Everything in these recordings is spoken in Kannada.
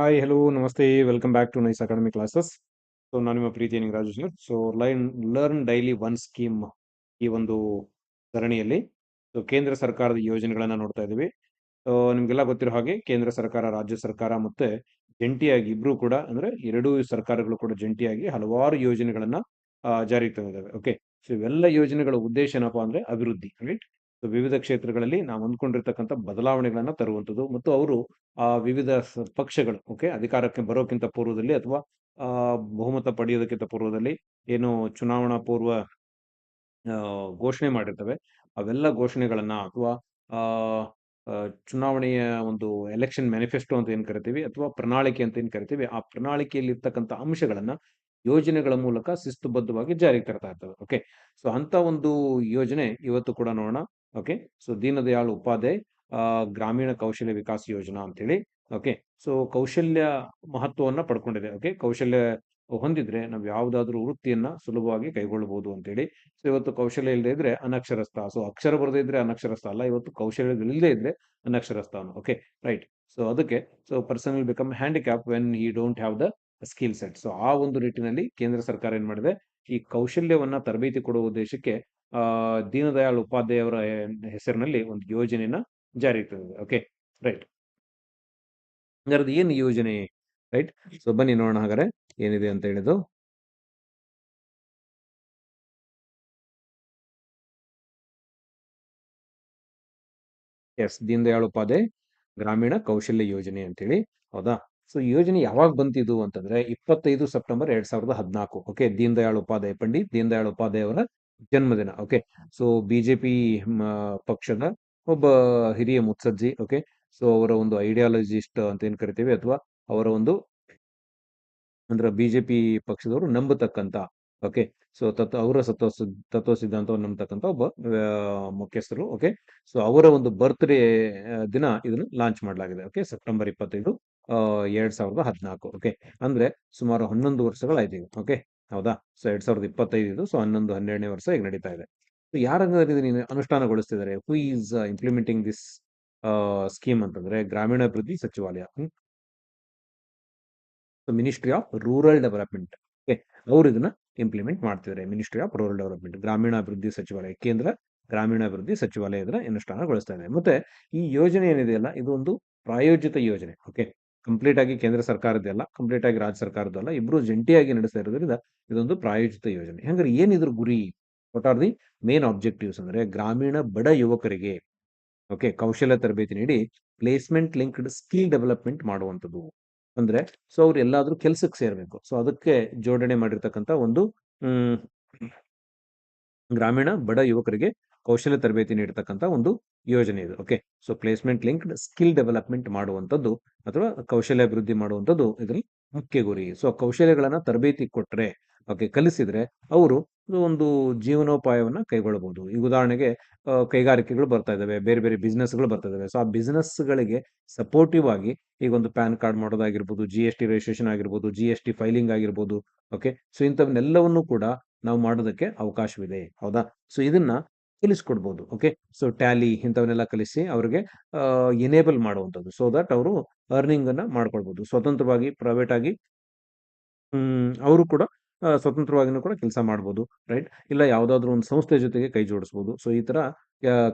ಹಾಯ್ ಹಲೋ ನಮಸ್ತೆ welcome back to nice academy classes so ನಾನು ನಿಮ್ಮ ಪ್ರೀತಿ ನಿಂಗ್ sir so line learn daily one scheme ಈ ಒಂದು ಸರಣಿಯಲ್ಲಿ ಸೊ ಕೇಂದ್ರ ಸರ್ಕಾರದ ಯೋಜನೆಗಳನ್ನ ನೋಡ್ತಾ ಇದ್ದೀವಿ. ಸೊ ನಿಮ್ಗೆಲ್ಲ ಗೊತ್ತಿರೋ ಹಾಗೆ ಕೇಂದ್ರ ಸರ್ಕಾರ, ರಾಜ್ಯ ಸರ್ಕಾರ ಮತ್ತೆ ಜಂಟಿಯಾಗಿ ಇಬ್ರು ಕೂಡ ಅಂದ್ರೆ ಎರಡೂ ಸರ್ಕಾರಗಳು ಕೂಡ ಜಂಟಿಯಾಗಿ ಹಲವಾರು ಯೋಜನೆಗಳನ್ನ ಜಾರಿಗೆ ತಂದಿದ್ದಾವೆ. ಓಕೆ ಸೊ ಇವೆಲ್ಲ ಯೋಜನೆಗಳ ಉದ್ದೇಶ ಏನಪ್ಪಾ ಅಂದ್ರೆ ಅಭಿವೃದ್ಧಿ ರೈಟ್ ವಿವಿಧ ಕ್ಷೇತ್ರಗಳಲ್ಲಿ ನಾವು ಅಂದ್ಕೊಂಡಿರ್ತಕ್ಕಂಥ ಬದಲಾವಣೆಗಳನ್ನ ತರುವಂಥದ್ದು ಮತ್ತು ಅವರು ಆ ವಿವಿಧ ಪಕ್ಷಗಳು ಓಕೆ ಅಧಿಕಾರಕ್ಕೆ ಬರೋಕ್ಕಿಂತ ಪೂರ್ವದಲ್ಲಿ ಅಥವಾ ಬಹುಮತ ಪಡೆಯೋದಕ್ಕಿಂತ ಪೂರ್ವದಲ್ಲಿ ಏನು ಚುನಾವಣಾ ಪೂರ್ವ ಘೋಷಣೆ ಮಾಡಿರ್ತವೆ. ಅವೆಲ್ಲ ಘೋಷಣೆಗಳನ್ನ ಅಥವಾ ಚುನಾವಣೆಯ ಒಂದು ಎಲೆಕ್ಷನ್ ಮ್ಯಾನಿಫೆಸ್ಟೋ ಅಂತ ಏನು ಕರಿತೀವಿ ಅಥವಾ ಪ್ರಣಾಳಿಕೆ ಅಂತ ಏನು ಕರಿತೀವಿ, ಆ ಪ್ರಣಾಳಿಕೆಯಲ್ಲಿ ಇರ್ತಕ್ಕಂಥ ಅಂಶಗಳನ್ನ ಯೋಜನೆಗಳ ಮೂಲಕ ಶಿಸ್ತುಬದ್ಧವಾಗಿ ಜಾರಿಗೆ ತರ್ತಾ ಇರ್ತವೆ ಓಕೆ ಸೊ ಅಂತ ಒಂದು ಯೋಜನೆ ಇವತ್ತು ಕೂಡ ನೋಡೋಣ. ಓಕೆ ಸೊ ದೀನದಯಾಳ್ ಉಪಾಧ್ಯಾಯ ಗ್ರಾಮೀಣ ಕೌಶಲ್ಯ ವಿಕಾಸ ಯೋಜನಾ ಅಂತೇಳಿ ಓಕೆ ಸೊ ಕೌಶಲ್ಯ ಮಹತ್ವವನ್ನ ಪಡ್ಕೊಂಡಿದೆ. ಓಕೆ ಕೌಶಲ್ಯ ಹೊಂದಿದ್ರೆ ನಾವು ಯಾವುದಾದ್ರೂ ವೃತ್ತಿಯನ್ನ ಸುಲಭವಾಗಿ ಕೈಗೊಳ್ಳಬಹುದು ಅಂತೇಳಿ ಸೊ ಇವತ್ತು ಕೌಶಲ್ಯ ಇಲ್ಲದೆ ಇದ್ರೆ ಅನಕ್ಷರಸ್ಥ. ಸೊ ಅಕ್ಷರ ಬರದೇ ಇದ್ರೆ ಅನಕ್ಷರಸ್ಥ ಅಲ್ಲ. ಇವತ್ತು ಕೌಶಲ್ಯಗಳಿಲ್ಲದೆ ಇದ್ರೆ ಅನಕ್ಷರಸ್ಥ ಓಕೆ ರೈಟ್ ಸೊ ಅದಕ್ಕೆ so personal become handicap when ಈ don't have the skill set. So, ಆ ಒಂದು ನಿಟ್ಟಿನಲ್ಲಿ ಕೇಂದ್ರ ಸರ್ಕಾರ ಏನ್ ಮಾಡಿದೆ, ಈ ಕೌಶಲ್ಯವನ್ನ ತರಬೇತಿ ಕೊಡುವ ಉದ್ದೇಶಕ್ಕೆ, ಆ, ದೀನದಯಾಳ್ ಉಪಾಧ್ಯಾಯ ಅವರ ಹೆಸರಿನಲ್ಲಿ ಒಂದು ಯೋಜನೆಯನ್ನ ಜಾರಿ ತಂದಿದೆ ಓಕೆ, ರೈಟ್. ಹಾಗಾದ್ರೆ ಏನು ಯೋಜನೆ, ರೈಟ್? ಸೊ, ಬನ್ನಿ ನೋಡೋಣ ಹಾಗಾದ್ರೆ ಏನಿದೆ ಅಂತ ಹೇಳಿದು ಎಸ್ ದೀನ್ ದಯಾಳ್ ಉಪಾಧ್ಯಾಯ ಗ್ರಾಮೀಣ ಕೌಶಲ್ಯ ಯೋಜನೆ ಅಂತೇಳಿ. ಹೌದಾ? ಸೊ ಯೋಜನೆ ಯಾವಾಗ ಬಂತಿದ್ದು ಅಂತಂದ್ರೆ ಇಪ್ಪತ್ತೈದು ಸೆಪ್ಟೆಂಬರ್ ಎರಡ್ ಸಾವಿರದ ಹದಿನಾಲ್ಕು. ಓಕೆ ದೀನ್ ದಯಾಳ್ ಉಪಾಧ್ಯಾಯ ಪಂಡಿತ್ ದೀನ್ ದಯಾಳ್ ಉಪಾಧ್ಯಾಯ ಅವರ ಜನ್ಮದಿನ. ಓಕೆ ಸೊ ಬಿಜೆಪಿ ಪಕ್ಷದ ಒಬ್ಬ ಹಿರಿಯ ಮುತ್ಸಜ್ಜಿ. ಓಕೆ ಸೊ ಅವರ ಒಂದು ಐಡಿಯಾಲಜಿಸ್ಟ್ ಅಂತ ಏನ್ ಕರಿತೀವಿ ಅಥವಾ ಅವರ ಒಂದು ಅಂದ್ರೆ ಬಿಜೆಪಿ ಪಕ್ಷದವರು ನಂಬತಕ್ಕಂತ. ಓಕೆ ಸೊ ತತ್ವ ಅವರ ಸತ್ವ, ತತ್ವ ಸಿದ್ಧಾಂತವನ್ನು ನಂಬತಕ್ಕಂತ ಒಬ್ಬ ಮುಖ್ಯಸ್ಥರು. ಓಕೆ ಸೊ ಅವರ ಒಂದು ಬರ್ತ್ಡೇ ದಿನ ಇದನ್ನ ಲಾಂಚ್ ಮಾಡಲಾಗಿದೆ. ಓಕೆ ಸೆಪ್ಟೆಂಬರ್ ಇಪ್ಪತ್ತೈದು. ಎರಡ್ ಸಾವಿರದ ಹದಿನಾಲ್ಕು ಓಕೆ ಅಂದ್ರೆ ಸುಮಾರು ಹನ್ನೊಂದು ವರ್ಷಗಳಾಯ್ತು ಈಗ ಓಕೆ ಹೌದಾ? ಸೊ ಎರಡ್ ಸಾವಿರದ ಇಪ್ಪತ್ತೈದು ಇದು ಸೊ ಹನ್ನೊಂದು, ಹನ್ನೆರಡನೇ ವರ್ಷ ಈಗ ನಡೀತಾ ಇದೆ. ಸೊ ಯಾರಂದ್ರೆ ಇದನ್ನ ಅನುಷ್ಠಾನಗೊಳಿಸ್ತಿದ್ದಾರೆ who is implementing this scheme ಅಂತಂದ್ರೆ ಗ್ರಾಮೀಣಾಭಿವೃದ್ಧಿ ಸಚಿವಾಲಯ ministry of rural development okay ಅವ್ರು ಇದನ್ನ ಇಂಪ್ಲಿಮೆಂಟ್ ಮಾಡ್ತಿದ್ದಾರೆ ಮಿನಿಸ್ಟ್ರಿ ಆಫ್ ರೂರಲ್ ಡೆವಲಪ್ಮೆಂಟ್ ಗ್ರಾಮೀಣಾಭಿವೃದ್ಧಿ ಸಚಿವಾಲಯ, ಕೇಂದ್ರ ಗ್ರಾಮೀಣಾಭಿವೃದ್ಧಿ ಸಚಿವಾಲಯ ಇದನ್ನ ಅನುಷ್ಠಾನಗೊಳಿಸ್ತಾ ಇದೆ. ಮತ್ತೆ ಈ ಯೋಜನೆ ಏನಿದೆಯಲ್ಲ ಇದು ಒಂದು ಪ್ರಾಯೋಜಿತ ಯೋಜನೆ ಓಕೆ ಕಂಪ್ಲೀಟ್ ಆಗಿ ಕೇಂದ್ರ ಸರ್ಕಾರದ್ದಲ್ಲ ಕಂಪ್ಲೀಟ್ ಆಗಿ ರಾಜ್ಯ ಸರ್ಕಾರದ್ದಲ್ಲ ಇಬ್ರು ಜಂಟಿಯಾಗಿ ನಡೆಸ್ತಾ ಇರೋದ್ರಿಂದ ಇದೊಂದು ಪ್ರಾಯೋಜಿತ ಯೋಜನೆ. ಹಂಗಾರೆ, ಏನಿದ್ರು ಗುರಿ what are the main objectives ಅಂದ್ರೆ ಗ್ರಾಮೀಣ ಬಡ ಯುವಕರಿಗೆ ಓಕೆ ಕೌಶಲ್ಯ ತರಬೇತಿ ನೀಡಿ ಪ್ಲೇಸ್ಮೆಂಟ್ ಲಿಂಕ್ಡ್ ಸ್ಕಿಲ್ ಡೆವಲಪ್ಮೆಂಟ್ ಮಾಡುವಂಥದ್ದು. ಅಂದ್ರೆ ಸೊ ಅವ್ರು ಎಲ್ಲಾದ್ರೂ ಕೆಲ್ಸಕ್ಕೆ ಸೇರ್ಬೇಕು. ಸೊ ಅದಕ್ಕೆ ಜೋಡಣೆ ಮಾಡಿರ್ತಕ್ಕಂಥ ಒಂದು ಗ್ರಾಮೀಣ ಬಡ ಯುವಕರಿಗೆ ಕೌಶಲ್ಯ ತರಬೇತಿ ನೀಡತಕ್ಕಂಥ ಒಂದು ಯೋಜನೆ ಇದು. Okay so placement linked skill development ಮಾಡುವಂಥದ್ದು ಅಥವಾ ಕೌಶಲ್ಯ ಅಭಿವೃದ್ಧಿ ಮಾಡುವಂಥದ್ದು ಇದರಲ್ಲಿ ಮುಖ್ಯ ಗುರಿ. ಸೊ ಕೌಶಲ್ಯಗಳನ್ನ ತರಬೇತಿ ಕೊಟ್ರೆ ಓಕೆ ಕಲಿಸಿದ್ರೆ ಅವರು ಒಂದು ಜೀವನೋಪಾಯವನ್ನ ಕೈಗೊಳ್ಳಬಹುದು. ಈಗ ಉದಾಹರಣೆಗೆ ಕೈಗಾರಿಕೆಗಳು ಬರ್ತಾ ಇದ್ದಾವೆ, ಬೇರೆ ಬೇರೆ ಬಿಸ್ನೆಸ್ಗಳು ಬರ್ತಾ ಇದಾವೆ ಸೊ ಆ ಬಿಸ್ನೆಸ್ಗಳಿಗೆ ಸಪೋರ್ಟಿವ್ ಆಗಿ ಈಗ ಒಂದು ಪ್ಯಾನ್ ಕಾರ್ಡ್ ಮಾಡೋದಾಗಿರ್ಬೋದು ಜಿ ಎಸ್ ಟಿ ರಿಜಿಸ್ಟ್ರೇಷನ್ ಆಗಿರ್ಬೋದು ಜಿ ಎಸ್ ಟಿ ಫೈಲಿಂಗ್ ಆಗಿರ್ಬೋದು ಓಕೆ ಸೊ ಇಂಥವನ್ನೆಲ್ಲವನ್ನು ಕೂಡ ನಾವು ಮಾಡೋದಕ್ಕೆ ಅವಕಾಶವಿದೆ. ಹೌದಾ? ಸೊ ಇದನ್ನ ಕಲಿಸ್ಕೊಡ್ಬೋದು ಓಕೆ ಸೊ ಟ್ಯಾಲಿ ಇಂಥವನ್ನೆಲ್ಲ ಕಲಿಸಿ ಅವ್ರಿಗೆ ಎನೇಬಲ್ ಮಾಡುವಂಥದ್ದು ಸೊ ದಟ್ ಅವರು ಅರ್ನಿಂಗ್ ಅನ್ನ ಮಾಡ್ಕೊಳ್ಬಹುದು ಸ್ವತಂತ್ರವಾಗಿ ಪ್ರೈವೇಟ್ ಆಗಿ ಅವರು ಕೂಡ ಸ್ವತಂತ್ರವಾಗಿನೂ ಕೂಡ ಕೆಲಸ ಮಾಡ್ಬೋದು ರೈಟ್ ಇಲ್ಲ ಯಾವ್ದಾದ್ರು ಒಂದು ಸಂಸ್ಥೆ ಜೊತೆಗೆ ಕೈ ಜೋಡಿಸ್ಬೋದು. ಸೊ ಈ ತರ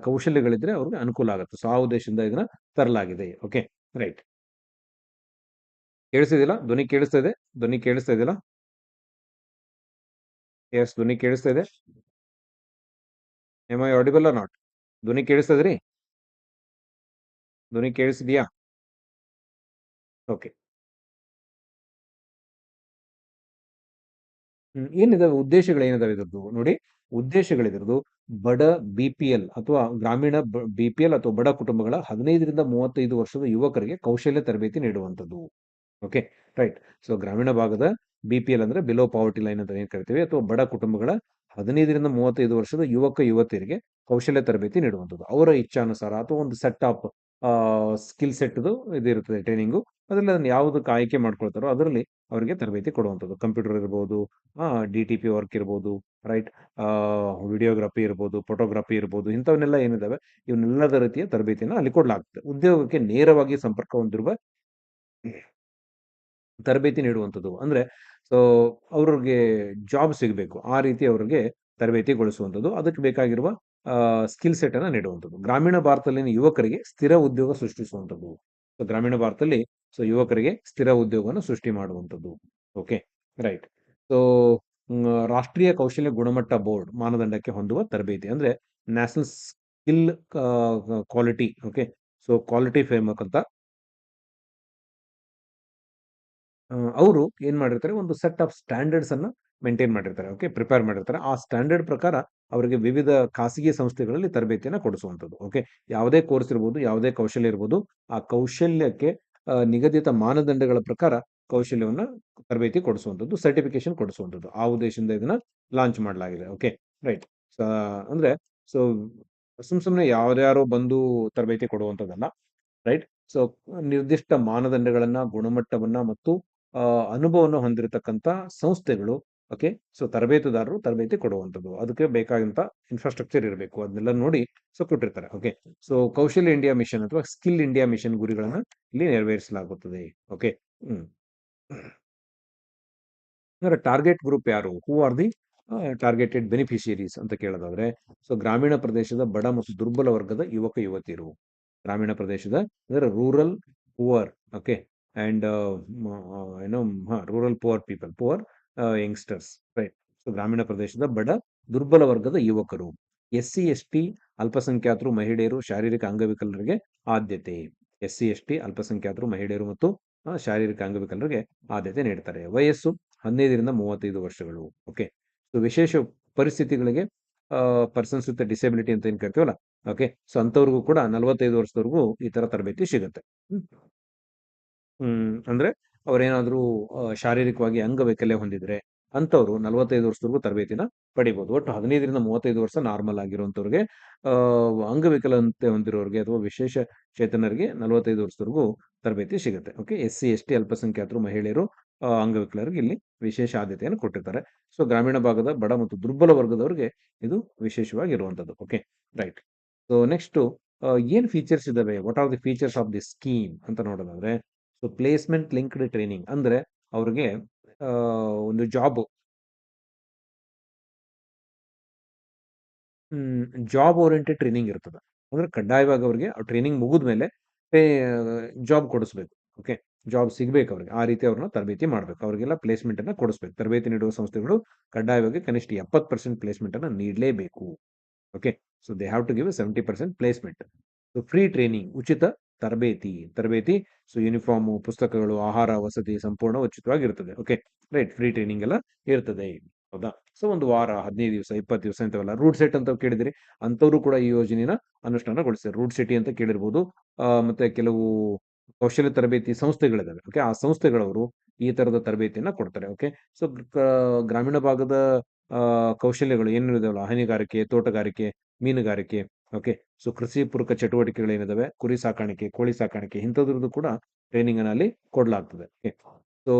ಕೌಶಲ್ಯಗಳಿದ್ರೆ ಅವ್ರಿಗೆ ಅನುಕೂಲ ಆಗುತ್ತೆ. ಸೊ ಆ ಉದ್ದೇಶದಿಂದ ಇದನ್ನ ತರಲಾಗಿದೆ ಓಕೆ ರೈಟ್ ಕೇಳಿಸ್ತಿದಿಲ್ಲ ಧ್ವನಿ ಕೇಳಿಸ್ತಾ ಇದೆ? ಧ್ವನಿ ಕೇಳಿಸ್ತಾ ಇದೆಯಲ್ಲ? ಎಸ್ ಧ್ವನಿ ಕೇಳಿಸ್ತಾ ಇದೆ. Am I audible not. ಧ್ವನಿ ಕೇಳಿಸ್ತದ್ರಿ? ಧ್ವನಿ ಕೇಳಿಸಿದ್ಯಾ? ಓಕೆ. ಏನಿದಾವೆ ಉದ್ದೇಶಗಳು, ಏನಿದಾವೆ ಇದ್ರದ್ದು? ನೋಡಿ ಉದ್ದೇಶಗಳಿದ್ರದ್ದು ಬಡ ಬಿ ಪಿ ಎಲ್ ಅಥವಾ ಗ್ರಾಮೀಣ ಬಿ ಪಿ ಎಲ್ ಅಥವಾ ಬಡ ಕುಟುಂಬಗಳ ಹದಿನೈದರಿಂದ ಮೂವತ್ತೈದು ವರ್ಷದ ಯುವಕರಿಗೆ ಕೌಶಲ್ಯ ತರಬೇತಿ ನೀಡುವಂಥದ್ದು. Okay, right. ಸೊ, ಗ್ರಾಮೀಣ ಭಾಗದ ಬಿ ಪಿ ಎಲ್ ಅಂದ್ರೆ ಬಿಲೋ ಪಾವರ್ಟಿ ಲೈನ್ ಅಂತ ಏನ್ ಕರಿತೀವಿ? ಅಥವಾ ಬಡ ಕುಟುಂಬಗಳ ಹದಿನೈದರಿಂದ ಮೂವತ್ತೈದು ವರ್ಷದ ಯುವಕ ಯುವತಿಯರಿಗೆ ಕೌಶಲ್ಯ ತರಬೇತಿ ನೀಡುವಂಥದ್ದು. ಅವರ ಇಚ್ಛಾನುಸಾರ ಅಥವಾ ಒಂದು ಸೆಟ್ ಅಪ್ ಸ್ಕಿಲ್ ಸೆಟ್ದು ಇದಿರುತ್ತದೆ ಟ್ರೈನಿಂಗು. ಅದರಲ್ಲಿ ಅದನ್ನ ಯಾವುದಕ್ಕೆ ಆಯ್ಕೆ ಮಾಡ್ಕೊಳ್ತಾರೋ ಅದರಲ್ಲಿ ಅವರಿಗೆ ತರಬೇತಿ ಕೊಡುವಂಥದ್ದು. ಕಂಪ್ಯೂಟರ್ ಇರ್ಬೋದು ಡಿ ಟಿ ಪಿ ವರ್ಕ್ ಇರ್ಬೋದು, ರೈಟ್ ವಿಡಿಯೋಗ್ರಫಿ ಇರ್ಬೋದು, ಫೋಟೋಗ್ರಫಿ ಇರ್ಬೋದು, ಇಂಥವನ್ನೆಲ್ಲ ಏನಿದಾವೆ ಇವನ್ನೆಲ್ಲದ ರೀತಿಯ ತರಬೇತಿಯನ್ನು ಅಲ್ಲಿ ಕೊಡಲಾಗ್ತದೆ. ಉದ್ಯೋಗಕ್ಕೆ ನೇರವಾಗಿ ಸಂಪರ್ಕ ಹೊಂದಿರುವ ತರಬೇತಿ ನೀಡುವಂಥದ್ದು. ಅಂದ್ರೆ ಸೊ, ಅವ್ರಿಗೆ ಜಾಬ್ ಸಿಗಬೇಕು. ಆ ರೀತಿ ಅವ್ರಿಗೆ ತರಬೇತಿಗೊಳಿಸುವಂಥದ್ದು ಅದಕ್ಕೆ ಬೇಕಾಗಿರುವ ಸ್ಕಿಲ್ ಸೆಟ್ ಅನ್ನ ನೀಡುವಂಥದ್ದು. ಗ್ರಾಮೀಣ ಭಾರತದಲ್ಲಿನ ಯುವಕರಿಗೆ ಸ್ಥಿರ ಉದ್ಯೋಗ ಸೃಷ್ಟಿಸುವಂಥದ್ದು. ಸೊ, ಗ್ರಾಮೀಣ ಭಾರತದಲ್ಲಿ ಸೊ, ಯುವಕರಿಗೆ ಸ್ಥಿರ ಉದ್ಯೋಗವನ್ನು ಸೃಷ್ಟಿ ಮಾಡುವಂಥದ್ದು. Okay, right. ಸೊ ರಾಷ್ಟ್ರೀಯ ಕೌಶಲ್ಯ ಗುಣಮಟ್ಟ ಬೋರ್ಡ್ ಮಾನದಂಡಕ್ಕೆ ಹೊಂದುವ ತರಬೇತಿ ಅಂದ್ರೆ national skill quality, okay. So, quality framework ಅಂತ ಅವರು ಏನ್ ಮಾಡಿರ್ತಾರೆ, ಒಂದು ಸೆಟ್ ಆಫ್ ಸ್ಟ್ಯಾಂಡರ್ಡ್ಸ್ ಅನ್ನ ಮೇಂಟೈನ್ ಮಾಡಿರ್ತಾರೆ. ಓಕೆ ಪ್ರಿಪೇರ್ ಮಾಡಿರ್ತಾರೆ. ಆ ಸ್ಟ್ಯಾಂಡರ್ಡ್ ಪ್ರಕಾರ ಅವರಿಗೆ ವಿವಿಧ ಖಾಸಗಿ ಸಂಸ್ಥೆಗಳಲ್ಲಿ ತರಬೇತಿಯನ್ನು ಕೊಡಿಸುವಂಥದ್ದು. ಓಕೆ ಯಾವುದೇ ಕೋರ್ಸ್ ಇರ್ಬೋದು, ಯಾವುದೇ ಕೌಶಲ್ಯ ಇರ್ಬೋದು, ಆ ಕೌಶಲ್ಯಕ್ಕೆ ನಿಗದಿತ ಮಾನದಂಡಗಳ ಪ್ರಕಾರ ಕೌಶಲ್ಯವನ್ನ ತರಬೇತಿ ಕೊಡಿಸುವಂಥದ್ದು ಸರ್ಟಿಫಿಕೇಶನ್ ಕೊಡಿಸುವಂಥದ್ದು. ಆ ಉದ್ದೇಶದಿಂದ ಇದನ್ನ ಲಾಂಚ್ ಮಾಡಲಾಗಿದೆ. ಓಕೆ ರೈಟ್ ಅಂದ್ರೆ ಸೊ ಸುಮ್ ಸುಮ್ಮನೆ ಯಾರ್ಯಾರೋ ಬಂದು ತರಬೇತಿ ಕೊಡುವಂಥದ್ದಲ್ಲ ರೈಟ್ ಸೊ ನಿರ್ದಿಷ್ಟ ಮಾನದಂಡಗಳನ್ನ, ಗುಣಮಟ್ಟವನ್ನ ಮತ್ತು ಅನುಭವವನ್ನು ಹೊಂದಿರತಕ್ಕಂಥ ಸಂಸ್ಥೆಗಳು ಓಕೆ ಸೊ ತರಬೇತುದಾರರು ತರಬೇತಿ ಕೊಡುವಂಥದ್ದು. ಅದಕ್ಕೆ ಬೇಕಾದಂಥ ಇನ್ಫ್ರಾಸ್ಟ್ರಕ್ಚರ್ ಇರಬೇಕು. ಅದನ್ನೆಲ್ಲ ನೋಡಿ ಸೊ ಕೊಟ್ಟಿರ್ತಾರೆ ಓಕೆ ಸೊ ಕೌಶಲ್ಯ ಇಂಡಿಯಾ ಮಿಷನ್ ಅಥವಾ ಸ್ಕಿಲ್ ಇಂಡಿಯಾ ಮಿಷನ್ ಗುರಿಗಳನ್ನ ಇಲ್ಲಿ ನೆರವೇರಿಸಲಾಗುತ್ತದೆ ಓಕೆ ಹ್ಮ್. ಅಂದ್ರೆ ಟಾರ್ಗೆಟ್ ಗ್ರೂಪ್ ಯಾರು? Who are the targeted beneficiaries ಅಂತ ಕೇಳೋದಾದ್ರೆ ಸೊ ಗ್ರಾಮೀಣ ಪ್ರದೇಶದ ಬಡ ಮತ್ತು ದುರ್ಬಲ ವರ್ಗದ ಯುವಕ, ಯುವತಿಯರು. ಗ್ರಾಮೀಣ ಪ್ರದೇಶದ, ಅಂದರೆ ರೂರಲ್ ಪುವರ್ ಓಕೆ ಅಂಡ್ ಏನೋ rural poor people poor youngsters right so ಗ್ರಾಮೀಣ ಪ್ರದೇಶದ ಬಡ, ದುರ್ಬಲ ವರ್ಗದ ಯುವಕರು ಎಸ್ ಸಿ ಎಸ್ ಟಿ ಅಲ್ಪಸಂಖ್ಯಾತರು, ಮಹಿಳೆಯರು, ಶಾರೀರಿಕ ಅಂಗವಿಕಲರಿಗೆ ಆದ್ಯತೆ. ಎಸ್ ಸಿ ಎಸ್ ಟಿ ಅಲ್ಪಸಂಖ್ಯಾತರು, ಮಹಿಳೆಯರು ಮತ್ತು ಶಾರೀರಿಕ ಅಂಗವಿಕಲರಿಗೆ ಆದ್ಯತೆ ನೀಡ್ತಾರೆ. ವಯಸ್ಸು ಹದಿನೈದರಿಂದ ಮೂವತ್ತೈದು ವರ್ಷಗಳು, ಓಕೆ? ಸೊ ವಿಶೇಷ ಪರಿಸ್ಥಿತಿಗಳಿಗೆ ಪರ್ಸನ್ಸ್ ವಿತ್ ಡಿಸೆಬಿಲಿಟಿ ಅಂತ ಏನ್ ಕರಿತೀವಲ್ಲ, ಓಕೆ? ಸೊ ಅಂಥವ್ರಿಗೂ ಕೂಡ ನಲವತ್ತೈದು ವರ್ಷದವರೆಗೂ ಈ ತರ ತರಬೇತಿ ಸಿಗುತ್ತೆ. ಅಂದ್ರೆ ಅವರೇನಾದ್ರೂ ಶಾರೀರಿಕವಾಗಿ ಅಂಗವೈಕಲ್ಯ ಹೊಂದಿದ್ರೆ ಅಂಥವ್ರು ನಲವತ್ತೈದು ವರ್ಷದವರೆಗೂ ತರಬೇತಿನ ಪಡಿಬಹುದು ಒಟ್ಟು ಹದಿನೈದರಿಂದ ಮೂವತ್ತೈದು ವರ್ಷ ನಾರ್ಮಲ್ ಆಗಿರುವಂಥವ್ರಿಗೆ, ಆಹ್, ಅಂಗವಿಕಲತೆ ಹೊಂದಿರೋರಿಗೆ ಅಥವಾ ವಿಶೇಷ ಚೇತನರಿಗೆ ನಲವತ್ತೈದು ವರ್ಷದವರೆಗೂ ತರಬೇತಿ ಸಿಗುತ್ತೆ. Okay S C S T ಅಲ್ಪಸಂಖ್ಯಾತರು ಮಹಿಳೆಯರು ಅಂಗವಿಕಲರಿಗೆ ಇಲ್ಲಿ ವಿಶೇಷ ಆದ್ಯತೆಯನ್ನು ಕೊಟ್ಟಿರ್ತಾರೆ. ಸೊ ಗ್ರಾಮೀಣ ಭಾಗದ ಬಡ ಮತ್ತು ದುರ್ಬಲ ವರ್ಗದವರಿಗೆ ಇದು ವಿಶೇಷವಾಗಿ ಇರುವಂತದ್ದು ಓಕೆ ರೈಟ್. ಸೊ ನೆಕ್ಸ್ಟ್ ಏನ್ ಫೀಚರ್ಸ್ ಇದಾವೆ? What are the features of the scheme ಅಂತ ನೋಡೋದಾದ್ರೆ ಸೊ ಪ್ಲೇಸ್ಮೆಂಟ್ ಲಿಂಕ್ಡ್ ಟ್ರೈನಿಂಗ್ ಅಂದ್ರೆ ಅವ್ರಿಗೆ ಒಂದು ಜಾಬ್ ಜಾಬ್ ಓರಿಯೆಂಟೆಡ್ ಟ್ರೈನಿಂಗ್ ಇರ್ತದೆ. ಅಂದ್ರೆ ಕಡ್ಡಾಯವಾಗಿ ಅವ್ರಿಗೆ ಟ್ರೈನಿಂಗ್ ಮುಗಿದ ಮೇಲೆ ಜಾಬ್ ಕೊಡಿಸ್ಬೇಕು. ಓಕೆ ಜಾಬ್ ಸಿಗ್ಬೇಕು ಅವ್ರಿಗೆ. ಆ ರೀತಿ ಅವ್ರನ್ನ ತರಬೇತಿ ಮಾಡಬೇಕು. ಅವರಿಗೆಲ್ಲ ಪ್ಲೇಸ್ಮೆಂಟ್ ಅನ್ನ ಕೊಡಿಸ್ಬೇಕು. ತರಬೇತಿ ನೀಡುವ ಸಂಸ್ಥೆಗಳು ಕಡ್ಡಾಯವಾಗಿ ಕನಿಷ್ಠ ಎಪ್ಪತ್ತು ಪರ್ಸೆಂಟ್ ಪ್ಲೇಸ್ಮೆಂಟ್ ಅನ್ನ ನೀಡಲೇಬೇಕು. Okay so they have to give seventy percent placement so free training ಉಚಿತ ತರಬೇತಿ ತರಬೇತಿ. ಸೊ ಯೂನಿಫಾರ್ಮ್ ಪುಸ್ತಕಗಳು, ಆಹಾರ, ವಸತಿ ಸಂಪೂರ್ಣ ಉಚಿತವಾಗಿರ್ತದೆ. ಓಕೆ ರೈಟ್ ಫ್ರೀ ಟ್ರೈನಿಂಗ್ ಎಲ್ಲ ಇರ್ತದೆ ಹೌದಾ? ಸೊ ಒಂದು ವಾರ, ಹದಿನೈದು ದಿವಸ, ಇಪ್ಪತ್ತು ದಿವಸ ಇಂಥವೆಲ್ಲ ರೂಟ್ ಸೆಟ್ ಅಂತ ಕೇಳಿದಿರಿ. ಅಂಥವ್ರು ಕೂಡ ಈ ಯೋಜನೆನ ಅನುಷ್ಠಾನಗೊಳಿಸ್ತಾರೆ ರೂಟ್ ಸಿಟಿ ಅಂತ ಕೇಳಿರ್ಬೋದು. ಮತ್ತೆ ಕೆಲವು ಕೌಶಲ್ಯ ತರಬೇತಿ ಸಂಸ್ಥೆಗಳಿದ್ದಾವೆ ಓಕೆ ಆ ಸಂಸ್ಥೆಗಳವರು ಈ ತರದ ತರಬೇತಿಯನ್ನ ಕೊಡ್ತಾರೆ. ಓಕೆ ಸೊ ಗ್ರಾಮೀಣ ಭಾಗದ ಕೌಶಲ್ಯಗಳು ಏನು ಇದಾವಲ್ಲ ಹೈನುಗಾರಿಕೆ, ತೋಟಗಾರಿಕೆ, ಮೀನುಗಾರಿಕೆ ಓಕೆ ಸೊ ಕೃಷಿ ಪೂರಕ ಚಟುವಟಿಕೆಗಳೇನಿದಾವೆ ಕುರಿ ಸಾಕಾಣಿಕೆ, ಕೋಳಿ ಸಾಕಾಣಿಕೆ ಇಂಥದ್ರದ್ದು ಕೂಡ ಟ್ರೈನಿಂಗ್ ಅಲ್ಲಿ ಕೊಡಲಾಗ್ತದೆ. So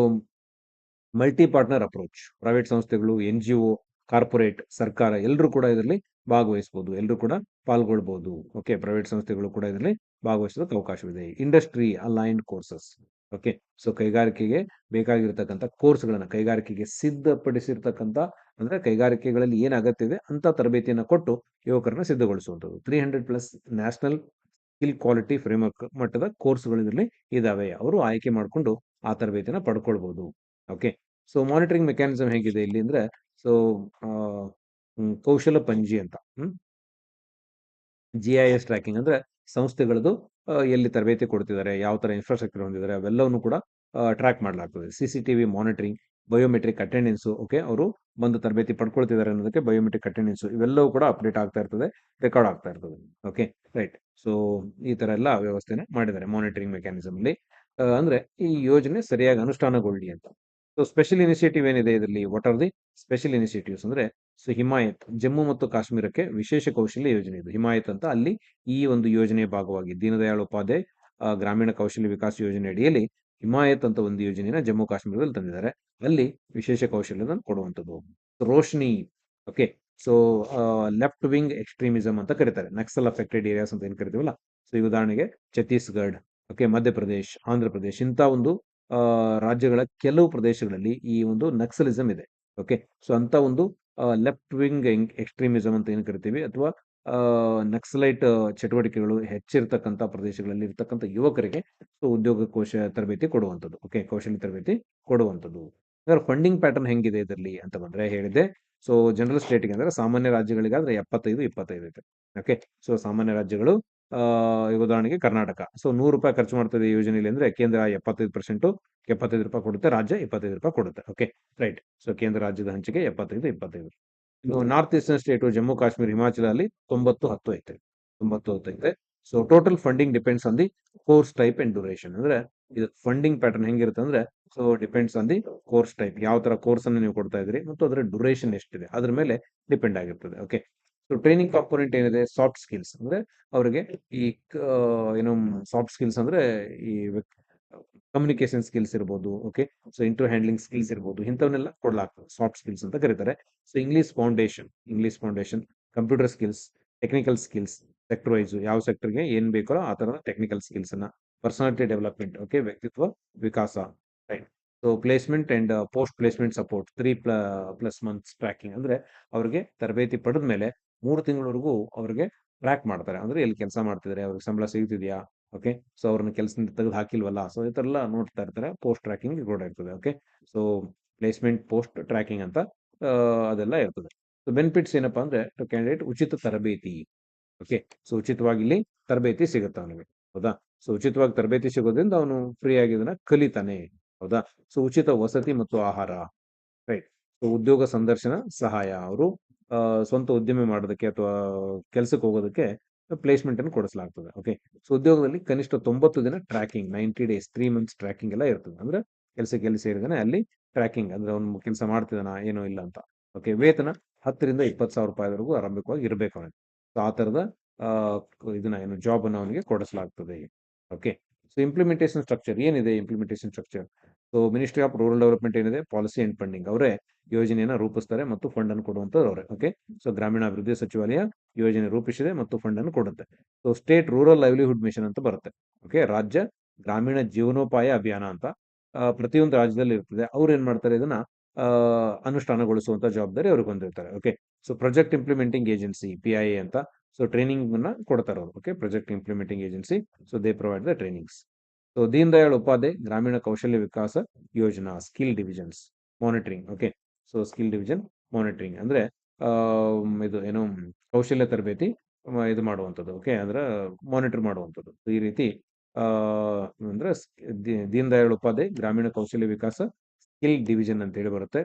multi partner approach private ಸಂಸ್ಥೆಗಳು ಎನ್ ಜಿ ಒ ಕಾರ್ಪೊರೇಟ್ ಸರ್ಕಾರ ಎಲ್ಲರೂ ಕೂಡ ಇದರಲ್ಲಿ ಭಾಗವಹಿಸಬಹುದು ಎಲ್ಲರೂ ಕೂಡ ಪಾಲ್ಗೊಳ್ಬಹುದು ಓಕೆ ಪ್ರೈವೇಟ್ ಸಂಸ್ಥೆಗಳು ಕೂಡ ಇದರಲ್ಲಿ ಭಾಗವಹಿಸೋದಕ್ಕೆ ಅವಕಾಶವಿದೆ. Industry aligned courses okay. So ಕೈಗಾರಿಕೆಗೆ ಬೇಕಾಗಿರ್ತಕ್ಕಂಥ ಕೋರ್ಸ್ಗಳನ್ನ ಕೈಗಾರಿಕೆಗೆ ಸಿದ್ಧಪಡಿಸಿರ್ತಕ್ಕಂಥ ಅಂದ್ರೆ ಕೈಗಾರಿಕೆಗಳಲ್ಲಿ ಏನ್ ಇದೆ ಅಂತ ತರಬೇತಿಯನ್ನ ಕೊಟ್ಟು ಯುವಕರನ್ನ ಸಿದ್ಧಗೊಳಿಸುವಂಥದ್ದು. Three hundred plus national skill quality framework ಮಟ್ಟದ ಕೋರ್ಸ್ಗಳು ಇದರಲ್ಲಿ ಇದಾವೆ. ಅವರು ಆಯ್ಕೆ ಮಾಡಿಕೊಂಡು ಆ ತರಬೇತಿನ ಪಡ್ಕೊಳ್ಬೋದು. ಓಕೆ. ಸೊ ಮಾನಿಟರಿಂಗ್ ಮೆಕ್ಯಾನಿಸಮ್ ಹೇಗಿದೆ ಇಲ್ಲಿ ಅಂದ್ರೆ ಸೊ ಕೌಶಲ ಪಂಜಿ ಅಂತ hmm? G I S tracking ಅಂದ್ರೆ ಸಂಸ್ಥೆಗಳದ್ದು ಆ, ಎಲ್ಲಿ ತರಬೇತಿ ಕೊಡ್ತಿದ್ದಾರೆ, ಯಾವ ಥರ ಇನ್ಫ್ರಾಸ್ಟ್ರಕ್ಚರ್ ಹೊಂದಿದ್ದಾರೆ, ಅವೆಲ್ಲವನ್ನು ಕೂಡ ಟ್ರ್ಯಾಕ್ ಮಾಡಲಾಗ್ತದೆ. C C TV monitoring biometric attendance okay ಅವರು ಬಂದು ತರಬೇತಿ ಪಡ್ಕೊಳ್ತಿದ್ದಾರೆ ಅನ್ನೋದಕ್ಕೆ ಬಯೋಮೆಟ್ರಿಕ್ ಅಟೆಂಡೆನ್ಸ್ ಇವೆಲ್ಲವೂ ಕೂಡ ಅಪ್ಡೇಟ್ ಆಗ್ತಾ ಇರ್ತದೆ ರೆಕಾರ್ಡ್ ಆಗ್ತಾ ಇರ್ತದೆ ಓಕೆ ರೈಟ್ ಸೊ ಈ ತರ ಎಲ್ಲ ವ್ಯವಸ್ಥೆನ ಮಾಡಿದ್ದಾರೆ ಮಾನಿಟರಿಂಗ್ ಮೆಕ್ಯಾನಿಸಮ್ ಅಲ್ಲಿ. ಅಂದ್ರೆ ಈ ಯೋಜನೆ ಸರಿಯಾಗಿ ಅನುಷ್ಠಾನಗೊಳ್ಳಿ ಅಂತ. ಸೊ ಸ್ಪೆಷಲ್ ಇನಿಷಿಯೇಟಿವ್ ಏನಿದೆ ಇದರಲ್ಲಿ what are the special initiatives ಅಂದ್ರೆ ಸೊ ಹಿಮಾಯತ್, ಜಮ್ಮು ಮತ್ತು ಕಾಶ್ಮೀರಕ್ಕೆ ವಿಶೇಷ ಕೌಶಲ್ಯ ಯೋಜನೆ ಇದು. ಹಿಮಾಯತ್ ಅಂತ ಅಲ್ಲಿ ಈ ಒಂದು ಯೋಜನೆಯ ಭಾಗವಾಗಿ ದೀನದಯಾಳ್ ಉಪಾಧ್ಯಾಯ ಗ್ರಾಮೀಣ ಕೌಶಲ್ಯ ವಿಕಾಸ ಯೋಜನೆ ಅಡಿಯಲ್ಲಿ ಹಿಮಾಯತ್ ಅಂತ ಒಂದು ಯೋಜನೆಯನ್ನ ಜಮ್ಮು ಕಾಶ್ಮೀರದಲ್ಲಿ ತಂದಿದ್ದಾರೆ. ಅಲ್ಲಿ ವಿಶೇಷ ಕೌಶಲ್ಯನ ಕೊಡುವಂಥದ್ದು. Roshni okay so left wing extremism ಅಂತ ಕರೀತಾರೆ. ನಕ್ಸಲ್ ಅಫೆಕ್ಟೆಡ್ ಏರಿಯಾಸ್ ಅಂತ ಏನ್ ಕರಿತೀವಲ್ಲ ಸೊ ಈ ಉದಾಹರಣೆಗೆ ಛತ್ತೀಸ್ಗಢ ಓಕೆ ಮಧ್ಯಪ್ರದೇಶ್ ಆಂಧ್ರ ಪ್ರದೇಶ್ ಇಂಥ ಒಂದು ರಾಜ್ಯಗಳ ಕೆಲವು ಪ್ರದೇಶಗಳಲ್ಲಿ ಈ ಒಂದು ನಕ್ಸಲಿಸಂ ಇದೆ. ಓಕೆ? ಸೊ, ಅಂತ ಒಂದು ಲೆಫ್ಟ್ ವಿಂಗ್ ಎಕ್ಸ್ಟ್ರೀಮಿಸಂ ಅಂತ ಏನು ಕರಿತೀವಿ? ಅಥವಾ ನಕ್ಸಲೈಟ್ ಚಟುವಟಿಕೆಗಳು ಹೆಚ್ಚಿರ್ತಕ್ಕಂಥ ಪ್ರದೇಶಗಳಲ್ಲಿ ಇರ್ತಕ್ಕಂಥ ಯುವಕರಿಗೆ ಸೊ, ಉದ್ಯೋಗ ಕೋಶ ತರಬೇತಿ ಕೊಡುವಂಥದ್ದು. ಓಕೆ? ಕೌಶಲ್ಯ ತರಬೇತಿ ಕೊಡುವಂಥದ್ದು. ಅಂದ್ರೆ ಫಂಡಿಂಗ್ ಪ್ಯಾಟರ್ನ್ ಹೆಂಗಿದೆ ಇದರಲ್ಲಿ ಅಂತ ಬಂದ್ರೆ ಹೇಳಿದೆ ಸೊ, ಜನರಲ್ ಸ್ಟೇಟಿಗೆ ಅಂದ್ರೆ ಸಾಮಾನ್ಯ ರಾಜ್ಯಗಳಿಗಾದ್ರೆ ಎಪ್ಪತ್ತೈದು, ಇಪ್ಪತ್ತೈದು ಇದೆ. ಓಕೆ? ಸೊ, ಸಾಮಾನ್ಯ ರಾಜ್ಯಗಳು ಉದಾಹರಣೆಗೆ ಕರ್ನಾಟಕ. ಸೊ ನೂರು ರೂಪಾಯಿ ಖರ್ಚು ಮಾಡ್ತದೆ ಯೋಜನೆಯಲ್ಲಿ ಅಂದ್ರೆ ಕೇಂದ್ರ ಎಪ್ಪತ್ತೈದು ಪರ್ಸೆಂಟು ಎಪ್ಪತ್ತೈದು ರೂಪಾಯಿ ಕೊಡುತ್ತೆ ರಾಜ್ಯ ಇಪ್ಪತ್ತೈದು ರೂಪಾಯಿ ಕೊಡುತ್ತೆ. ಓಕೆ ರೈಟ್ ಸೊ ಕೇಂದ್ರ ರಾಜ್ಯದ ಹಂಚಿಕೆ ಎಪ್ಪತ್ತೈದು ಇಪ್ಪತ್ತೈದು. ಇನ್ನು north eastern state Jammu Kashmir ಹಿಮಾಚಲಲ್ಲಿ ತೊಂಬತ್ತು ಹತ್ತು ಐತೆ. ತೊಂಬತ್ತು ಹತ್ತು ಐತೆ. So total funding depends on the course type and duration ಅಂದ್ರೆ ಇದು ಫಂಡಿಂಗ್ ಪ್ಯಾಟರ್ನ್ ಹೆಂಗಿರುತ್ತೆ ಅಂದ್ರೆ so depends on the course type ಯಾವ ತರ ಕೋರ್ಸ್ ಅನ್ನು ನೀವು ಕೊಡ್ತಾ ಇದ್ರಿ ಮತ್ತು ಅದರ ಡ್ಯೂರೇಷನ್ ಎಷ್ಟಿದೆ? ಅದ್ರ ಮೇಲೆ ಡಿಪೆಂಡ್ ಆಗಿರ್ತದೆ. ಓಕೆ ಸೊ ಟ್ರೈನಿಂಗ್ ಕಾಂಪೋನೆಂಟ್ ಏನಿದೆ? ಸಾಫ್ಟ್ ಸ್ಕಿಲ್ಸ್ ಅಂದ್ರೆ ಅವರಿಗೆ ಈ ಏನು ಸಾಫ್ಟ್ ಸ್ಕಿಲ್ಸ್ ಅಂದ್ರೆ ಈ ಕಮ್ಯುನಿಕೇಶನ್ ಸ್ಕಿಲ್ಸ್ ಇರ್ಬೋದು okay so inter handling skills ಇರ್ಬೋದು, ಇಂಥವನ್ನೆಲ್ಲ ಕೊಡಲಾಗ್ತದೆ ಸಾಫ್ಟ್ ಸ್ಕಿಲ್ಸ್ ಅಂತ ಕರೀತಾರೆ. So English foundation English foundation computer skills technical skills sector wise ಯಾವ ಸೆಕ್ಟರ್ಗೆ ಏನ್ ಬೇಕೋ ಆ ಥರದ ಟೆಕ್ನಿಕಲ್ ಸ್ಕಿಲ್ಸ್ ಅನ್ನ ಪರ್ಸನಾಲಿಟಿ ಡೆವಲಪ್ಮೆಂಟ್ ಓಕೆ ವ್ಯಕ್ತಿತ್ವ ವಿಕಾಸ right so placement and post placement support three plus months tracking ಅಂದ್ರೆ ಅವರಿಗೆ ತರಬೇತಿ ಪಡೆದ ಮೇಲೆ ಮೂರು ತಿಂಗಳವರೆಗೂ ಅವ್ರಿಗೆ ಟ್ರ್ಯಾಕ್ ಮಾಡ್ತಾರೆ. ಅಂದ್ರೆ ಎಲ್ಲಿ ಕೆಲಸ ಮಾಡ್ತಿದ್ದಾರೆ ಅವ್ರಿಗೆ ಸಂಬಳ ಸಿಗ್ತಿದೆಯಾ? ಓಕೆ? ಸೊ ಅವ್ರನ್ನ ಕೆಲಸದಿಂದ ತೆಗೆದು ಹಾಕಿಲ್ವಲ್ಲ? ಸೊ ಈ ಥರ ಎಲ್ಲ ನೋಡ್ತಾ ಇರ್ತಾರೆ. ಪೋಸ್ಟ್ ಟ್ರ್ಯಾಕಿಂಗ್ ಕೂಡ ಇರ್ತದೆ okay? So placement, post tracking ಅಂತ ಅದೆಲ್ಲ ಇರ್ತದೆ. ಸೊ ಬೆನಿಫಿಟ್ಸ್ ಏನಪ್ಪಾ ಅಂದ್ರೆ ಕ್ಯಾಂಡಿಡೇಟ್ ಉಚಿತ ತರಬೇತಿ. ಓಕೆ? ಸೊ ಉಚಿತವಾಗಿ ಇಲ್ಲಿ ತರಬೇತಿ ಸಿಗುತ್ತೆ ಅವನಿಗೆ. ಹೌದಾ? ಸೊ ಉಚಿತವಾಗಿ ತರಬೇತಿ ಸಿಗೋದ್ರಿಂದ ಅವನು ಫ್ರೀ ಆಗಿ ಇದನ್ನ ಕಲಿತಾನೆ. ಹೌದಾ? ಸೊ ಉಚಿತ ವಸತಿ ಮತ್ತು ಆಹಾರ. ರೈಟ್? ಸೊ ಉದ್ಯೋಗ ಸಂದರ್ಶನ ಸಹಾಯ. ಅವರು ಸ್ವಂತ ಉದ್ಯಮ ಮಾಡೋದಕ್ಕೆ ಅಥವಾ ಕೆಲಸಕ್ಕೆ ಹೋಗೋದಕ್ಕೆ ಪ್ಲೇಸ್ಮೆಂಟ್ ಅನ್ನು ಕೊಡಿಸಲಾಗ್ತದೆ ಓಕೆ ಸೊ ಉದ್ಯೋಗದಲ್ಲಿ ಕನಿಷ್ಠ ತೊಂಬತ್ತು ದಿನ tracking ninety days three months tracking ಎಲ್ಲ ಇರ್ತದೆ. ಅಂದ್ರೆ ಕೆಲಸಕ್ಕೆ ಎಲ್ಲಿ ಸೇರಿದಾನೆ ಅಲ್ಲಿ ಟ್ರ್ಯಾಕಿಂಗ್ ಅಂದ್ರೆ ಅವ್ನು ಕೆಲಸ ಮಾಡ್ತಿದ್ದಾನ ಏನೋ ಇಲ್ಲ ಅಂತ ಓಕೆ ವೇತನ ಹತ್ತರಿಂದ ಇಪ್ಪತ್ತು ಸಾವಿರ ರೂಪಾಯಿವರೆಗೂ ಆರಂಭಿಕವಾಗಿ ಇರಬೇಕು ಅವನಿಗೆ. ಸೊ ಆ ತರದ ಆ, ಇದನ್ನ ಏನು ಜಾಬ್ ಅನ್ನು ಅವನಿಗೆ ಕೊಡಿಸಲಾಗ್ತದೆ ಓಕೆ ಸೊ ಇಂಪ್ಲಿಮೆಂಟೇಷನ್ ಸ್ಟ್ರಕ್ಚರ್ ಏನಿದೆ implementation structure so ministry of rural development ಏನಿದೆ? ಪಾಲಿಸಿ ಅಂಡ್ ಫಂಡಿಂಗ್ ಅವರೇ ಯೋಜನೆಯನ್ನು ರೂಪಿಸ್ತಾರೆ ಮತ್ತು ಫಂಡ್ ಅನ್ನು ಕೊಡುವಂಥದ್ದು ಅವರೇ ಓಕೆ ಸೊ ಗ್ರಾಮೀಣಾಭಿವೃದ್ಧಿ ಸಚಿವಾಲಯ ಯೋಜನೆ ರೂಪಿಸಿದೆ ಮತ್ತು ಫಂಡ್ ಅನ್ನು ಕೊಡುತ್ತೆ. So state rural livelihood mission ಅಂತ ಬರುತ್ತೆ ಓಕೆ ರಾಜ್ಯ ಗ್ರಾಮೀಣ ಜೀವನೋಪಾಯ ಅಭಿಯಾನ ಅಂತ ಪ್ರತಿಯೊಂದು ರಾಜ್ಯದಲ್ಲಿ ಇರ್ತದೆ. ಅವ್ರು ಏನ್ ಮಾಡ್ತಾರೆ? ಇದನ್ನ ಅನುಷ್ಠಾನಗೊಳಿಸುವಂತ ಜವಾಬ್ದಾರಿ ಅವ್ರಿಗೆ ಹೊಂದಿರ್ತಾರೆ okay so project implementing agency P I A ಅಂತ ಸೊ ಟ್ರೈನಿಂಗ್ ಅನ್ನ ಕೊಡ್ತಾರೆ ಅವರು okay project implementing agency so they provide the trainings so Deen Dayal Upadhyaya ಗ್ರಾಮೀಣ ಕೌಶಲ್ಯ ವಿಕಾಸ ಯೋಜನಾ skill divisions monitoring okay so skill division monitoring ಅಂದ್ರೆ ಇದು ಏನು ಕೌಶಲ್ಯ ತರಬೇತಿ ಇದು ಮಾಡುವಂಥದ್ದು ಓಕೆ ಅಂದ್ರೆ ಮಾನಿಟರ್ ಮಾಡುವಂಥದ್ದು. ಈ ರೀತಿ ಅಂದ್ರೆ ದೀನ್ ದಯಾಳ್ ಉಪಾಧ್ಯಾಯ ಗ್ರಾಮೀಣ ಕೌಶಲ್ಯ ವಿಕಾಸ ಸ್ಕಿಲ್ ಡಿವಿಷನ್ ಅಂತ ಹೇಳಿ ಬರುತ್ತೆ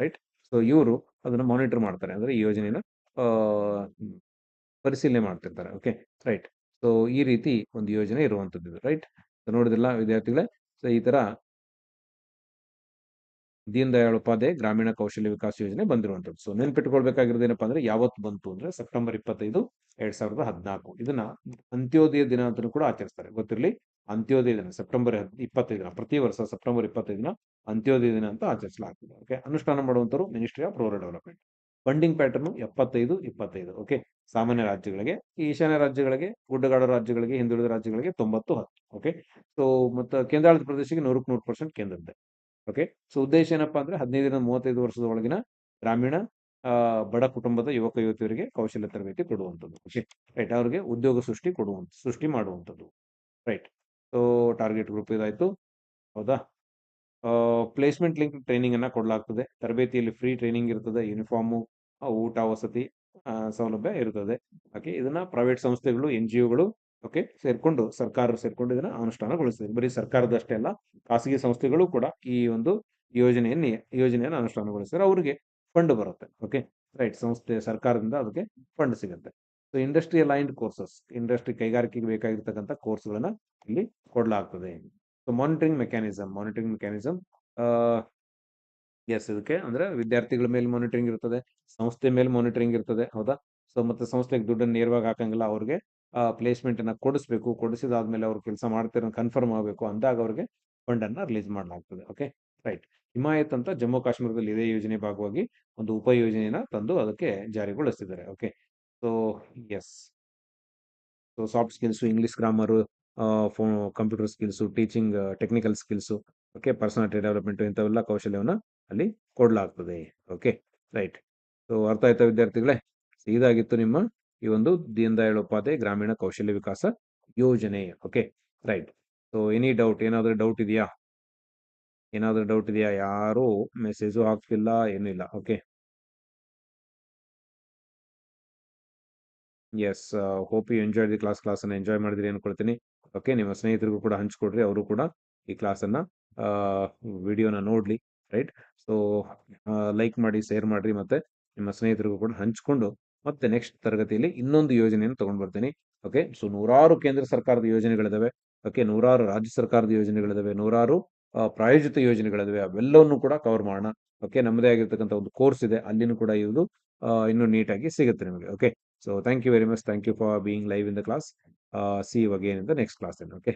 ರೈಟ್ ಸೊ ಇವರು ಅದನ್ನ ಮಾನಿಟರ್ ಮಾಡ್ತಾರೆ, ಅಂದ್ರೆ ಈ ಯೋಜನೆನ ಪರಿಶೀಲನೆ ಮಾಡ್ತಿರ್ತಾರೆ ಓಕೆ ರೈಟ್ ಸೊ ಈ ರೀತಿ ಒಂದು ಯೋಜನೆ ಇರುವಂತದ್ದು ರೈಟ್ ನೋಡಿದಿಲ್ಲ ವಿದ್ಯಾರ್ಥಿಗಳೇ? ಸೊ ಈ ತರ ದೀನ್ ದಯಾಳ್ ಉಪಾಧ್ಯಾಯ ಗ್ರಾಮೀಣ ಕೌಶಲ್ಯ ವಿಕಾಸ ಯೋಜನೆ ಬಂದಿರುವಂತದ್ದು ಸೊ ನೆನ್ಪಿಟ್ಕೊಳ್ಬೇಕಾಗಿರೋದು ಏನಪ್ಪಾ ಅಂದ್ರೆ ಯಾವತ್ತು ಬಂತು ಅಂದ್ರೆ ಸೆಪ್ಟೆಂಬರ್ ಇಪ್ಪತ್ತೈದು ಎರಡ್ ಸಾವಿರದ ಹದಿನಾಲ್ಕು. ಇದನ್ನ ಅಂತ್ಯೋದಯ ದಿನ ಅಂತಾನೂ ಕೂಡ ಆಚರಿಸ್ತಾರೆ. ಗೊತ್ತಿರಲಿ? ಅಂತ್ಯೋದಯ ದಿನ, ಸೆಪ್ಟೆಂಬರ್ ಇಪ್ಪತ್ತೈದು ದಿನ ಪ್ರತಿ ವರ್ಷ ಸೆಪ್ಟೆಂಬರ್ ದಿನ ಅಂತ್ಯೋದಯ ದಿನ ಅಂತ ಆಚರಿಸಲಾಗ್ತದೆ. ಓಕೆ ಅನುಷ್ಠಾನ ಮಾಡುವಂತರು ministry of rural development funding pattern ಎಪ್ಪತ್ತೈದು, ಇಪ್ಪತ್ತೈದು. ಓಕೆ ಸಾಮಾನ್ಯ ರಾಜ್ಯಗಳಿಗೆ, ಈಶಾನ್ಯ ರಾಜ್ಯಗಳಿಗೆ, ಗುಡ್ಡಗಾಡು ರಾಜ್ಯಗಳಿಗೆ, ಹಿಂದುಳಿದ ರಾಜ್ಯಗಳಿಗೆ ತೊಂಬತ್ತು ಹತ್ತು ಓಕೆ ಸೊ ಮತ್ತು ಕೇಂದ್ರಾಡಳಿತ ಪ್ರದೇಶಕ್ಕೆ ನೂರಕ್ಕೆ ನೂರು ಪರ್ಸೆಂಟ್ ಕೇಂದ್ರದ್ದೆ ಓಕೆ ಸೊ ಉದ್ದೇಶ ಏನಪ್ಪಾ ಅಂದ್ರೆ ಹದಿನೈದರಿಂದ ಮೂವತ್ತೈದು ವರ್ಷದ ಒಳಗಿನ ಗ್ರಾಮೀಣ ಬಡ ಕುಟುಂಬದ ಯುವಕ ಯುವತಿಯರಿಗೆ ಕೌಶಲ್ಯ ತರಬೇತಿ ಕೊಡುವಂಥದ್ದು ಓಕೆ ರೈಟ್ ಅವರಿಗೆ ಉದ್ಯೋಗ ಸೃಷ್ಟಿ ಕೊಡುವಂತ ಸೃಷ್ಟಿ ಮಾಡುವಂಥದ್ದು ರೈಟ್ ಸೊ ಟಾರ್ಗೆಟ್ ಗ್ರೂಪ್ ಇದಾಯ್ತು, ಹೌದಾ? ಪ್ಲೇಸ್ಮೆಂಟ್ ಲಿಂಕ್ ಟ್ರೈನಿಂಗ್ ಅನ್ನ ಕೊಡಲಾಗ್ತದೆ, ತರಬೇತಿಯಲ್ಲಿ ಫ್ರೀ ಟ್ರೈನಿಂಗ್ ಇರ್ತದೆ ಯೂನಿಫಾರ್ಮು ಊಟ, ವಸತಿ ಸೌಲಭ್ಯ ಇರುತ್ತದೆ. ಓಕೆ ಇದನ್ನ ಪ್ರೈವೇಟ್ ಸಂಸ್ಥೆಗಳು, ಎನ್ ಜಿ ಒಗಳು ಓಕೆ ಸೇರ್ಕೊಂಡು ಸರ್ಕಾರ ಸೇರ್ಕೊಂಡು ಇದನ್ನ ಅನುಷ್ಠಾನಗೊಳಿಸ್ತದೆ ಬರೀ ಸರ್ಕಾರದಷ್ಟೇ ಅಲ್ಲ, ಖಾಸಗಿ ಸಂಸ್ಥೆಗಳು ಕೂಡ ಈ ಒಂದು ಯೋಜನೆಯನ್ನ, ಯೋಜನೆಯನ್ನು ಅನುಷ್ಠಾನಗೊಳಿಸಿದ್ರೆ ಅವರಿಗೆ ಫಂಡ್ ಬರುತ್ತೆ ಓಕೆ ರೈಟ್ ಸಂಸ್ಥೆ ಸರ್ಕಾರದಿಂದ ಅದಕ್ಕೆ ಫಂಡ್ ಸಿಗುತ್ತೆ. So industry aligned courses industry ಕೈಗಾರಿಕೆಗೆ ಬೇಕಾಗಿರ್ತಕ್ಕಂಥ ಕೋರ್ಸ್ಗಳನ್ನ ಇಲ್ಲಿ ಕೊಡಲಾಗ್ತದೆ. So monitoring mechanism monitoring mechanism yes ಇದಕ್ಕೆ ಅಂದ್ರೆ ವಿದ್ಯಾರ್ಥಿಗಳ ಮೇಲೆ ಮಾನಿಟರಿಂಗ್ ಇರ್ತದೆ, ಸಂಸ್ಥೆ ಮೇಲೆ ಮಾನಿಟರಿಂಗ್ ಇರ್ತದೆ, ಹೌದಾ? ಸೊ ಮತ್ತೆ ಸಂಸ್ಥೆಗೆ ದುಡ್ಡನ್ನು ನೇರವಾಗಿ ಹಾಕಂಗಿಲ್ಲ, ಅವ್ರಿಗೆ ಪ್ಲೇಸ್ಮೆಂಟ್ ಅನ್ನ ಕೊಡಿಸ್ಬೇಕು, ಕೊಡಿಸಿದಾದ್ಮೇಲೆ ಅವ್ರು ಕೆಲಸ ಮಾಡ್ತಿರೋ ಕನ್ಫರ್ಮ್ ಆಗಬೇಕು ಅಂದಾಗ ಅವ್ರಿಗೆ ಫಂಡ್ ಅನ್ನ ರಿಲೀಸ್ ಮಾಡಲಾಗ್ತದೆ ಓಕೆ ರೈಟ್ ಹಿಮಾಯತ್ ಅಂತ ಜಮ್ಮು ಕಾಶ್ಮೀರದಲ್ಲಿ ಇದೇ ಯೋಜನೆ ಭಾಗವಾಗಿ ಒಂದು ಉಪ ತಂದು ಅದಕ್ಕೆ ಜಾರಿಗೊಳಿಸ್ತಿದ್ದಾರೆ okay so yes so soft skills English grammar computer skills teaching technical skills okay personality development ಇಂಥವೆಲ್ಲ ಕೌಶಲ್ಯವನ್ನು ಅಲ್ಲಿ ಕೊಡಲಾಗ್ತದೆ. Okay, right. ಸೊ, ಅರ್ಥ ಆಯ್ತಾ ವಿದ್ಯಾರ್ಥಿಗಳೇ? ಇದಾಗಿತ್ತು ನಿಮ್ಮ ಈ ಒಂದು ದೀನ್ ದಯಾಳ್ ಉಪಾಧ್ಯಾಯ ಗ್ರಾಮೀಣ ಕೌಶಲ್ಯ ವಿಕಾಸ ಯೋಜನೆ. Okay, right. So, any doubt, ಏನಾದರೂ ಡೌಟ್ ಇದೆಯಾ? ಏನಾದರೂ ಡೌಟ್ ಇದೆಯಾ? ಯಾರು ಮೆಸೇಜು ಹಾಕ್ತಿಲ್ಲ, ಏನೂ ಇಲ್ಲ. Okay. Yes hope you enjoy the class ಕ್ಲಾಸನ್ನು enjoy ಮಾಡಿದ್ರಿ ಅನ್ಕೊಳ್ತೀನಿ. ಓಕೆ, ನಿಮ್ಮ ಸ್ನೇಹಿತರಿಗೂ ಕೂಡ ಹಂಚ್ಕೊಡ್ರಿ. ಅವರು ಕೂಡ ಈ ಕ್ಲಾಸನ್ನು ವಿಡಿಯೋನ ನೋಡಲಿ. ರೈಟ್ ಸೊ ಲೈಕ್ ಮಾಡಿ ಶೇರ್ ಮಾಡಿರಿ ಮತ್ತೆ ನಿಮ್ಮ ಸ್ನೇಹಿತರಿಗೂ ಕೂಡ ಹಂಚ್ಕೊಂಡು ಮತ್ತೆ ನೆಕ್ಸ್ಟ್ ತರಗತಿಯಲ್ಲಿ ಇನ್ನೊಂದು ಯೋಜನೆಯನ್ನು ತಗೊಂಡು ಬರ್ತೀನಿ. ಓಕೆ ಸೊ ನೂರಾರು ಕೇಂದ್ರ ಸರ್ಕಾರದ ಯೋಜನೆಗಳಿದಾವೆ. ಓಕೆ ನೂರಾರು ರಾಜ್ಯ ಸರ್ಕಾರದ ಯೋಜನೆಗಳಿದಾವೆ. ನೂರಾರು ಪ್ರಾಯೋಜಿತ ಯೋಜನೆಗಳಿದಾವೆ. ಅವೆಲ್ಲವನ್ನು ಕೂಡ ಕವರ್ ಮಾಡೋಣ. ಓಕೆ ನಮ್ಮದೇ ಆಗಿರ್ತಕ್ಕಂಥ ಒಂದು ಕೋರ್ಸ್ ಇದೆ. ಅಲ್ಲಿನೂ ಕೂಡ ಇದು ಇನ್ನೂ ನೀಟಾಗಿ ಸಿಗುತ್ತೆ ನಿಮಗೆ. Okay so thank you very much thank you for being live in the class see again in the next class okay